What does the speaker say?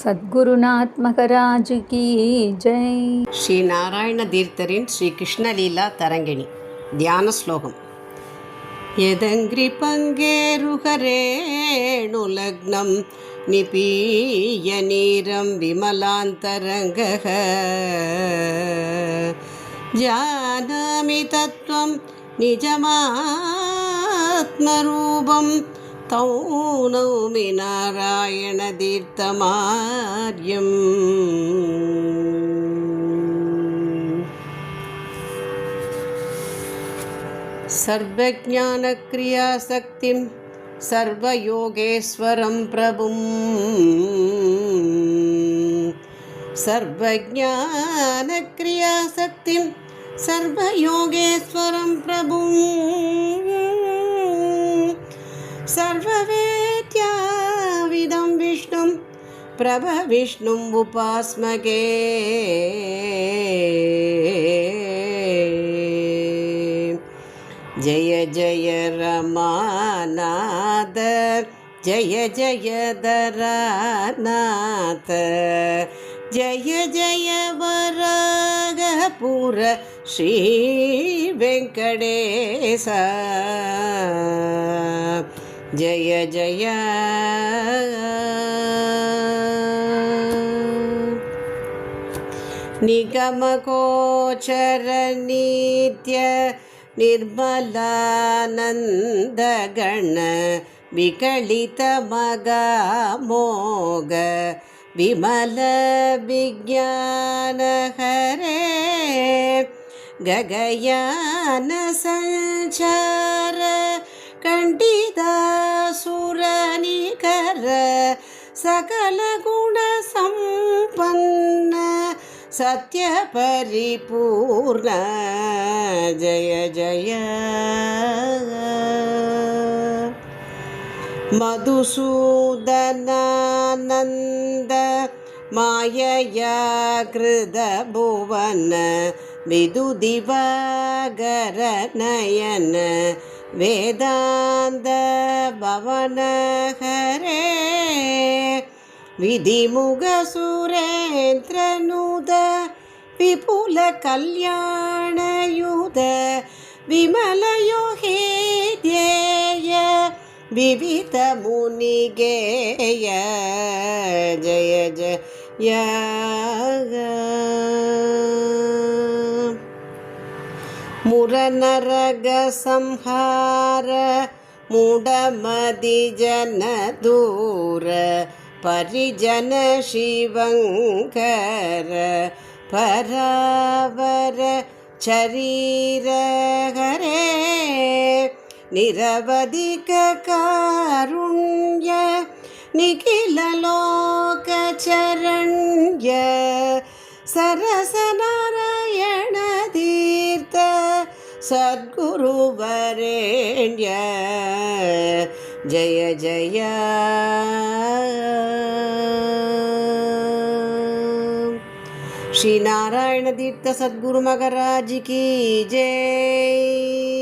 சத்குருநாத் மகராஜ் கி ஜெய். ஸ்ரீ நாராயண தீர்த்தரின் ஸ்ரீ கிருஷ்ணலீலா தரங்கிணி தியான ஸ்லோகம். எதங்கிரி பங்கேருகரேணு லக்னம் நிபீய நீரம் விமலாந்தரங்க ஜானாமி தத்துவம் நிஜமாத்மரூபம் തൗനൗമി നാരായണ തീർത്ഥമാര്യം സർവജ്ഞാനക്രിയാസക്തിം സർവയോഗേശ്വരം പ്രഭും. സർവജ്ഞാനക്രിയാസക്തിം സർവയോഗേശ്വരം പ്രഭും. सर्ववेद्याविदं विष्णुं प्रभविष्णुम् उपास्मगे जय जय रमानाद जय जय दरानाथ जय जय वरागपुर श्रीवेङ्कटेश जय जय निगमगोचरनीत्य निर्मलानन्दगण विकलितमगामोग विमलविज्ञानहरे गगयानसञ्चार कण्डितासुरनिकर सकलगुणसम्पन्न सत्यपरिपूर्ण जय जय मधुसूदनानन्द मायया कृतभुवन विदुदिवागरनयन वेदान्त भवनहरे विधिमुगसुरेन्द्रनुद विपुलकल्याणयुध विमलयोगे ध्येय विविधमुनिगेय जय जय मुरनरगसंहार मूढमदिजनदूर परिजन शिवङ्कर परावर शरीरहरे निरवधिककारुण्य निखिललोकचरण्य सरसनारायणतीर्थ सद्गुरुवरेण्य जय जय। श्री नारायण तीर्थ सद्गुरु महाराज की जय।